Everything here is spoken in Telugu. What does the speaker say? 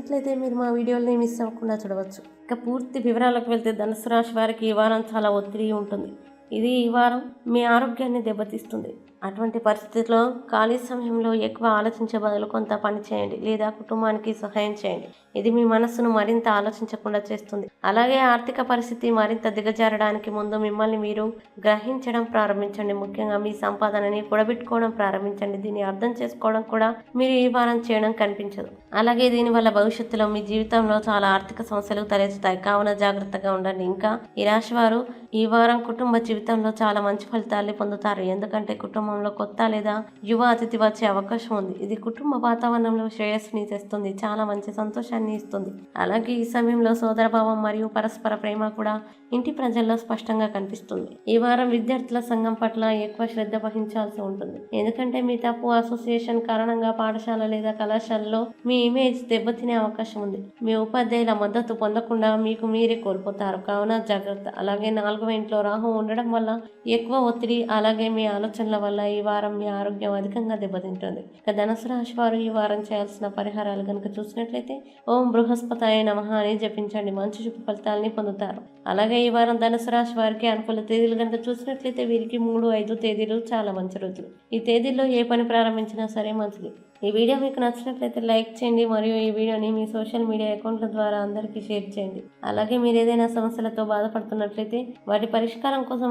నచ్చినట్లయితే మీరు మా వీడియోల్ని మిస్ అవ్వకుండా చూడవచ్చు. ఇక పూర్తి వివరాలకు వెళ్తే ధనుసు రాశి వారికి ఈ వారం చాలా ఒత్తిడి ఉంటుంది. ఇది ఈ వారం మీ ఆరోగ్యాన్ని దెబ్బతీస్తుంది. అటువంటి పరిస్థితిలో ఖాళీ సమయంలో ఎక్కువ ఆలోచించే బదులు కొంత పని చేయండి లేదా కుటుంబానికి సహాయం చేయండి. ఇది మీ మనస్సును మరింత ఆలోచించకుండా చేస్తుంది. అలాగే ఆర్థిక పరిస్థితి మరింత దిగజారడానికి ముందు మిమ్మల్ని మీరు గ్రహించడం ప్రారంభించండి. ముఖ్యంగా మీ సంపాదనని కూడబెట్టుకోవడం ప్రారంభించండి. దీన్ని అర్థం చేసుకోవడం కూడా మీరు ఈ వారం చేయడం కనిపించదు. అలాగే దీనివల్ల భవిష్యత్తులో మీ జీవితంలో చాలా ఆర్థిక సమస్యలు తలెత్తుతాయి. కావున జాగ్రత్తగా ఉండండి. ఇంకా ఈ రాశి వారు ఈ వారం కుటుంబ జీవితంలో చాలా మంచి ఫలితాలు పొందుతారు. ఎందుకంటే కుటుంబంలో కొత్త లేదా యువ అతిథి వచ్చే అవకాశం ఉంది. ఇది కుటుంబ వాతావరణంలో శ్రేయస్సుని తెస్తుంది చాలా మంచి సంతోషాన్ని ఇస్తుంది. అలాగే ఈ సమయంలో సోదరభావం మరియు పరస్పర ప్రేమ కూడా ఇంటి ప్రజల్లో స్పష్టంగా కనిపిస్తుంది. ఈ వారం విద్యార్థుల సంఘం పట్ల ఎక్కువ శ్రద్ధ వహించాల్సి ఉంటుంది. ఎందుకంటే మీ తప్పు అసోసియేషన్ కారణంగా పాఠశాల లేదా కళాశాలలో మీ ఇమేజ్ దెబ్బతినే అవకాశం ఉంది. మీ ఉపాధ్యాయుల మద్దతు పొందకుండా మీకు మీరే కోల్పోతారు. కావున జాగ్రత్త. అలాగే నాలుగవ ఇంట్లో రాహు ఉండడం వల్ల ఎక్కువ ఒత్తిడి అలాగే మీ ఆలోచనల వల్ల ఈ వారం మీ ఆరోగ్యం అధికంగా దెబ్బతింటుంది. ఇక ధనుసు రాశి వారు ఈ వారం చేయాల్సిన పరిహారాలు కనుక చూసినట్లయితే ఓం బృహస్పతాయ నమః అని జపించండి. మంచి శుభ ఫలితాలని పొందుతారు. అలాగే ఈ వారం ధనుసు రాశి వారికి అనుకూల తేదీలు కనుక చూసినట్లయితే వీరికి మూడు ఐదు తేదీలు చాలా మంచి రోజులు. ఈ తేదీల్లో ఏ పని ప్రారంభించినా సరే మంచిది. ఈ వీడియో మీకు నచ్చినట్లయితే లైక్ చేయండి మరియు ఈ వీడియోని మీ సోషల్ మీడియా అకౌంట్ల ద్వారా అందరికీ షేర్ చేయండి. అలాగే మీరు ఏదైనా సమస్యలతో బాధపడుతున్నట్లయితే వాటి పరిష్కారం కోసం